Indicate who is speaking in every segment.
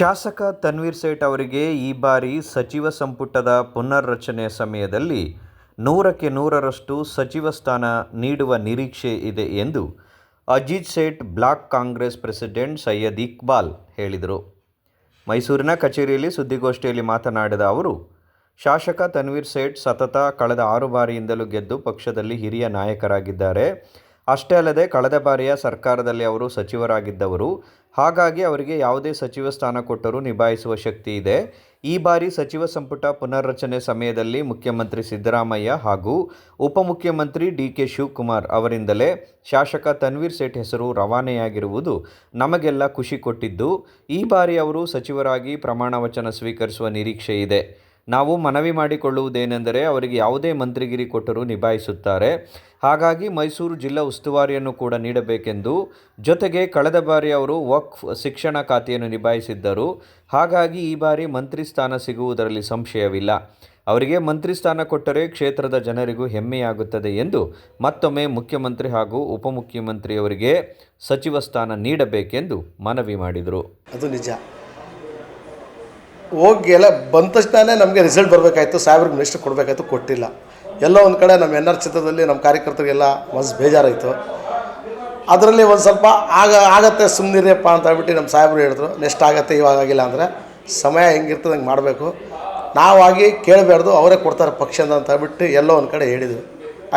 Speaker 1: ಶಾಸಕ ತನ್ವೀರ್ ಸೇಠ್ ಅವರಿಗೆ ಈ ಬಾರಿ ಸಚಿವ ಸಂಪುಟದ ಪುನರ್ರಚನೆ ಸಮಯದಲ್ಲಿ ನೂರಕ್ಕೆ ನೂರರಷ್ಟು ಸಚಿವ ಸ್ಥಾನ ನೀಡುವ ನಿರೀಕ್ಷೆ ಇದೆ ಎಂದು Ajith Sait block Congress president Syed Iqbal ಹೇಳಿದರು. ಮೈಸೂರಿನ ಕಚೇರಿಯಲ್ಲಿ ಸುದ್ದಿಗೋಷ್ಠಿಯಲ್ಲಿ ಮಾತನಾಡಿದ ಅವರು, ಶಾಸಕ ತನ್ವೀರ್ ಸೇಠ್ ಸತತ ಕಳೆದ ಆರು ಬಾರಿಯಿಂದಲೂ ಗೆದ್ದು ಪಕ್ಷದಲ್ಲಿ ಹಿರಿಯ ನಾಯಕರಾಗಿದ್ದಾರೆ. ಅಷ್ಟೇ ಅಲ್ಲದೆ ಕಳೆದ ಬಾರಿಯ ಸರ್ಕಾರದಲ್ಲಿ ಅವರು ಸಚಿವರಾಗಿದ್ದವರು, ಹಾಗಾಗಿ ಅವರಿಗೆ ಯಾವುದೇ ಸಚಿವ ಸ್ಥಾನ ಕೊಟ್ಟರೂ ನಿಭಾಯಿಸುವ ಶಕ್ತಿ ಇದೆ. ಈ ಬಾರಿ ಸಚಿವ ಸಂಪುಟ ಪುನರ್ರಚನೆ ಸಮಯದಲ್ಲಿ ಮುಖ್ಯಮಂತ್ರಿ ಸಿದ್ದರಾಮಯ್ಯ ಹಾಗೂ ಉಪಮುಖ್ಯಮಂತ್ರಿ ಡಿ ಕೆ ಶಿವಕುಮಾರ್ ಅವರಿಂದಲೇ ಶಾಸಕ ತನ್ವೀರ್ ಸೇಠ್ ಹೆಸರು ರವಾನೆಯಾಗಿರುವುದು ನಮಗೆಲ್ಲ ಖುಷಿ ಕೊಟ್ಟಿದ್ದು, ಈ ಬಾರಿ ಅವರು ಸಚಿವರಾಗಿ ಪ್ರಮಾಣ ವಚನ ಸ್ವೀಕರಿಸುವ ನಿರೀಕ್ಷೆ ಇದೆ ನಾವು ಮನವಿ ಮಾಡಿಕೊಳ್ಳುವುದೇನೆಂದರೆ ಅವರಿಗೆ ಯಾವುದೇ ಮಂತ್ರಿಗಿರಿ ಕೊಟ್ಟರೂ ನಿಭಾಯಿಸುತ್ತಾರೆ. ಹಾಗಾಗಿ ಮೈಸೂರು ಜಿಲ್ಲಾ ಉಸ್ತುವಾರಿಯನ್ನು ಕೂಡ ನೀಡಬೇಕೆಂದು ಜೊತೆಗೆ ಕಳೆದ ಬಾರಿ ಅವರು ವಕ್ಫ್ ಶಿಕ್ಷಣ ಖಾತೆಯನ್ನು ನಿಭಾಯಿಸಿದ್ದರು. ಹಾಗಾಗಿ ಈ ಬಾರಿ ಮಂತ್ರಿ ಸ್ಥಾನ ಸಿಗುವುದರಲ್ಲಿ ಸಂಶಯವಿಲ್ಲ. ಅವರಿಗೆ ಮಂತ್ರಿ ಸ್ಥಾನ ಕೊಟ್ಟರೆ ಕ್ಷೇತ್ರದ ಜನರಿಗೂ ಹೆಮ್ಮೆಯಾಗುತ್ತದೆ ಎಂದು ಮತ್ತೊಮ್ಮೆ ಮುಖ್ಯಮಂತ್ರಿ ಹಾಗೂ ಉಪಮುಖ್ಯಮಂತ್ರಿಯವರಿಗೆ ಸಚಿವ ಸ್ಥಾನ ನೀಡಬೇಕೆಂದು ಮನವಿ ಮಾಡಿದರು.
Speaker 2: ಅದು ನಿಜ. ಹೋಗಿ ಎಲ್ಲ ಬಂದ ತಕ್ಷಣನೇ ನಮಗೆ ರಿಸಲ್ಟ್ ಬರಬೇಕಾಯ್ತು, ಸಾಹೇಬ್ರಿಗೆ ಮಿನಿಸ್ಟರ್ ಕೊಡಬೇಕಾಯ್ತು, ಕೊಟ್ಟಿಲ್ಲ. ಎಲ್ಲೋ ಒಂದು ಕಡೆ ನಮ್ಮ ಎನ್ ಆರ್ ಚಿತ್ರದಲ್ಲಿ ನಮ್ಮ ಕಾರ್ಯಕರ್ತರಿಗೆಲ್ಲ ಮನಸ್ಸು ಬೇಜಾರಾಯಿತು. ಅದರಲ್ಲಿ ಒಂದು ಸ್ವಲ್ಪ ಆಗ, ಆಗತ್ತೆ ಸುಮ್ಮನಿರಿಯಪ್ಪ ಅಂತ ಹೇಳ್ಬಿಟ್ಟು ನಮ್ಮ ಸಾಹೇಬರು ಹೇಳಿದ್ರು ನೆಕ್ಸ್ಟ್ ಆಗತ್ತೆ, ಇವಾಗ ಆಗಿಲ್ಲ ಅಂದರೆ ಸಮಯ ಹೆಂಗಿರ್ತದೆ ಹಂಗೆ ಮಾಡಬೇಕು. ನಾವಾಗಿ ಕೇಳಬಾರ್ದು, ಅವರೇ ಕೊಡ್ತಾರೆ ಪಕ್ಷ ಅಂತ ಹೇಳ್ಬಿಟ್ಟು ಎಲ್ಲೋ ಒಂದು ಕಡೆ ಹೇಳಿದರು.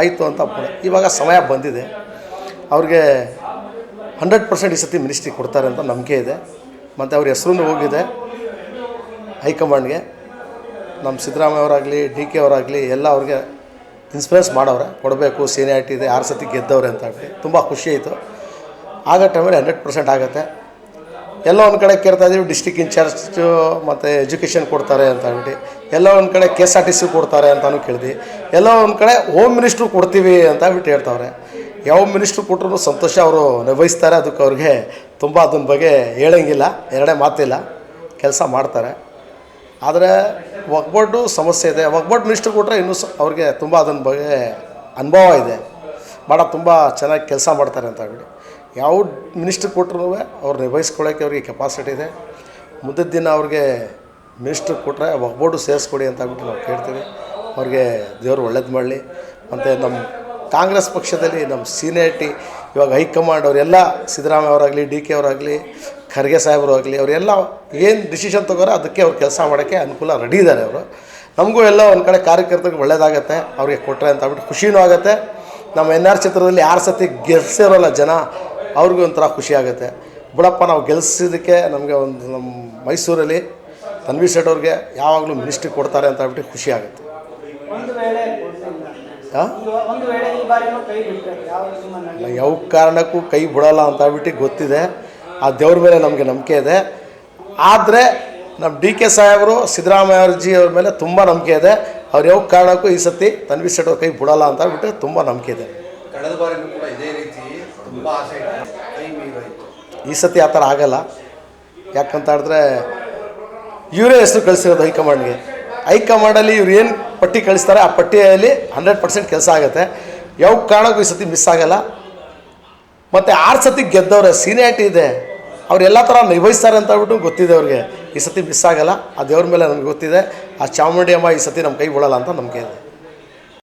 Speaker 2: ಆಯಿತು ಅಂತ ಇವಾಗ ಸಮಯ ಬಂದಿದೆ. ಅವ್ರಿಗೆ ಹಂಡ್ರೆಡ್ ಪರ್ಸೆಂಟ್ ಈ ಸತಿ ಮಿನಿಸ್ಟ್ರಿ ಕೊಡ್ತಾರೆ ಅಂತ ನಂಬಿಕೆ ಇದೆ. ಮತ್ತು ಅವ್ರ ಹೆಸ್ರೂ ಹೋಗಿದೆ. ಹೈಕಮಾಂಡ್ಗೆ ನಮ್ಮ ಸಿದ್ದರಾಮಯ್ಯ ಅವರಾಗಲಿ ಡಿ ಕೆ ಅವರಾಗಲಿ ಎಲ್ಲ ಅವ್ರಿಗೆ ಇನ್ಸ್ಪಿರೆನ್ಸ್ ಮಾಡವ್ರೆ. ಕೊಡಬೇಕು ಸೀನಿಯಾರಿಟಿ ಇದೆ, ಆರು ಸತಿ ಗೆದ್ದವ್ರೆ ಅಂತ ಹೇಳಿ. ತುಂಬ ಖುಷಿ ಆಯಿತು. ಆಗೋ ಟೈಮಲ್ಲಿ ಹಂಡ್ರೆಡ್ ಪರ್ಸೆಂಟ್ ಆಗುತ್ತೆ. ಎಲ್ಲ ಒಂದು ಕಡೆ ಕೇಳ್ತಾ ಇದ್ದೀವಿ ಡಿಸ್ಟಿಕ್ ಇನ್ಚಾರ್ಜು ಮತ್ತು ಎಜುಕೇಷನ್ ಕೊಡ್ತಾರೆ ಅಂತ ಹೇಳ್ಬಿಟ್ಟು ಎಲ್ಲ ಒಂದು ಕಡೆ K S R T C ಕೊಡ್ತಾರೆ ಅಂತಲೂ ಕೇಳಿದ್ವಿ ಎಲ್ಲ ಒಂದು ಕಡೆ ಹೋಮ್ ಮಿನಿಸ್ಟ್ರು ಕೊಡ್ತೀವಿ ಅಂತ ಬಿಟ್ಟು ಹೇಳ್ತಾವ್ರೆ. ಯಾವ ಮಿನಿಸ್ಟ್ರು ಕೊಟ್ಟರು ಸಂತೋಷ ಅವರು ನಿರ್ವಹಿಸ್ತಾರೆ. ಅದಕ್ಕೆ ಅವ್ರಿಗೆ ತುಂಬ ಅದನ್ನ ಬಗ್ಗೆ ಹೇಳೋಂಗಿಲ್ಲ. ಎರಡೇ ಮಾತಿಲ್ಲ. ಕೆಲಸ ಮಾಡ್ತಾರೆ. ಆದರೆ ಒಗ್ಗಟ್ಟು ಸಮಸ್ಯೆ ಇದೆ. ಒಗ್ಗಟ್ಟು ಮಿನಿಸ್ಟ್ರ್ ಕೊಟ್ಟರೆ ಇನ್ನೂ ಸ ಅವ್ರಿಗೆ ತುಂಬ ಅದನ್ನ ಬಗ್ಗೆ ಅನುಭವ ಇದೆ. ಭಾಳ ತುಂಬ ಚೆನ್ನಾಗಿ ಕೆಲಸ ಮಾಡ್ತಾರೆ ಅಂತ ಹೇಳಿ ಯಾವ ಮಿನಿಸ್ಟ್ರ್ ಕೊಟ್ಟರು ಅವ್ರು ನಿಭಾಯಿಸ್ಕೊಳ್ಳೋಕ್ಕೆ ಅವ್ರಿಗೆ ಕೆಪಾಸಿಟಿ ಇದೆ. ಮುಂದಿನ ದಿನ ಅವ್ರಿಗೆ ಮಿನಿಸ್ಟ್ರ್ ಕೊಟ್ಟರೆ ಒಗ್ಗಟ್ಟು ಸೇರಿಸ್ಕೊಡಿ ಅಂತ ಹೇಳ್ಬಿಟ್ಟು ನಾವು ಕೇಳ್ತೀವಿ. ಅವ್ರಿಗೆ ದೇವರು ಒಳ್ಳೇದು ಮಾಡಲಿ. ಮತ್ತು ನಮ್ಮ ಕಾಂಗ್ರೆಸ್ ಪಕ್ಷದಲ್ಲಿ ನಮ್ಮ ಸೀನಿಯಾರಿಟಿ, ಇವಾಗ ಹೈಕಮಾಂಡ್ ಅವರೆಲ್ಲ ಸಿದ್ದರಾಮಯ್ಯ ಅವರಾಗಲಿ, ಡಿ ಕೆ ಅವರಾಗಲಿ ಖರ್ಗೆ ಸಾಹೇಬರು ಆಗಲಿ ಅವರೆಲ್ಲ ಏನು ಡಿಸಿಷನ್ ತಗೋರೋ ಅದಕ್ಕೆ ಅವ್ರು ಕೆಲಸ ಮಾಡೋಕ್ಕೆ ಅನುಕೂಲ ರೆಡಿ ಇದ್ದಾರೆ ಅವರು. ನಮಗೂ ಎಲ್ಲ ಒಂದು ಕಡೆ ಕಾರ್ಯಕರ್ತರಿಗೆ ಒಳ್ಳೇದಾಗತ್ತೆ ಅವ್ರಿಗೆ ಕೊಟ್ಟರೆ ಅಂತ ಬಿಟ್ಟು ಖುಷಿನೂ ಆಗುತ್ತೆ. ನಮ್ಮ ಎನ್ ಆರ್ ಚಿತ್ರದಲ್ಲಿ ಯಾರು ಸತಿ ಗೆಲ್ಸಿರೋಲ್ಲ ಜನ ಅವ್ರಿಗೂ ಒಂಥರ ಖುಷಿ ಆಗುತ್ತೆ. ಬಿಡಪ್ಪ ನಾವು ಗೆಲ್ಸಿದ್ದಕ್ಕೆ ನಮಗೆ ಒಂದು ನಮ್ಮ ಮೈಸೂರಲ್ಲಿ ತನ್ವೀರ್ ಶೆಟ್ ಅವ್ರಿಗೆ ಯಾವಾಗಲೂ ಮಿನಿಸ್ಟ್ರಿ ಕೊಡ್ತಾರೆ ಅಂತ ಹೇಳ್ಬಿಟ್ಟು ಖುಷಿ ಆಗುತ್ತೆ.
Speaker 3: ಯಾವ
Speaker 2: ಕಾರಣಕ್ಕೂ ಕೈ ಬಿಡೋಲ್ಲ ಅಂತ ಹೇಳ್ಬಿಟ್ಟು ಗೊತ್ತಿದೆ. ಆ ದೇವ್ರ ಮೇಲೆ ನಮಗೆ ನಂಬಿಕೆ ಇದೆ. ಆದರೆ ನಮ್ಮ ಡಿ ಕೆ ಸಾಹೇಬರು ಸಿದ್ದರಾಮಯ್ಯವ್ರಜಿ ಅವ್ರ ಮೇಲೆ ತುಂಬ ನಂಬಿಕೆ ಇದೆ. ಅವ್ರು ಯಾವ ಕಾರಣಕ್ಕೂ ಈ ಸತಿ ತನ್ವಿ ಅವ್ರ ಕೈ ಬಿಡೋಲ್ಲ ಅಂತ ಬಿಟ್ಟು ತುಂಬ ನಂಬಿಕೆ ಇದೆ.
Speaker 4: ಕಳೆದ ಬಾರಿನೂ ಕೂಡ ಇದೇ ರೀತಿ ತುಂಬ ಆಸೆ ಇಟ್ಟು ಕೈ ಮೀರೋಯ್ತು.
Speaker 2: ಈ ಸತಿ ಆ ಥರ ಆಗಲ್ಲ. ಯಾಕಂತ ಹೇಳಿದ್ರೆ ಇವರೇ ಹೆಸರು ಕಳಿಸಿರೋದು ಹೈಕಮಾಂಡ್ಗೆ. ಹೈಕಮಾಂಡಲ್ಲಿ ಇವ್ರು ಏನು ಪಟ್ಟಿ ಕಳಿಸ್ತಾರೆ ಆ ಪಟ್ಟಿಯಲ್ಲಿ ಹಂಡ್ರೆಡ್ ಪರ್ಸೆಂಟ್ ಕೆಲಸ ಆಗುತ್ತೆ. ಯಾವ ಕಾರಣಕ್ಕೂ ಈ ಸತಿ ಮಿಸ್ ಆಗಲ್ಲ. ಮತ್ತು ಆರು ಸತಿ ಗೆದ್ದವ್ರೆ, ಸೀನಿಯಾರಿಟಿ ಇದೆ. ಅವ್ರು ಎಲ್ಲ ಥರ ನಿಭಾಯಿಸ್ತಾರೆ ಅಂತ ಹೇಳ್ಬಿಟ್ಟು ಗೊತ್ತಿದೆ ಅವ್ರಿಗೆ. ಈ ಸತಿ ಮಿಸ್ ಆಗಲ್ಲ. ಆ ದೇವ್ರ ಮೇಲೆ ನನಗೆ ಗೊತ್ತಿದೆ. ಆ ಚಾಮುಂಡಿ ಅಮ್ಮ ಈ ಸತಿ ನಮ್ಮ ಕೈ ಬಿಡೋಲ್ಲ ಅಂತ ನಂಬಿಕೆ ಇದೆ.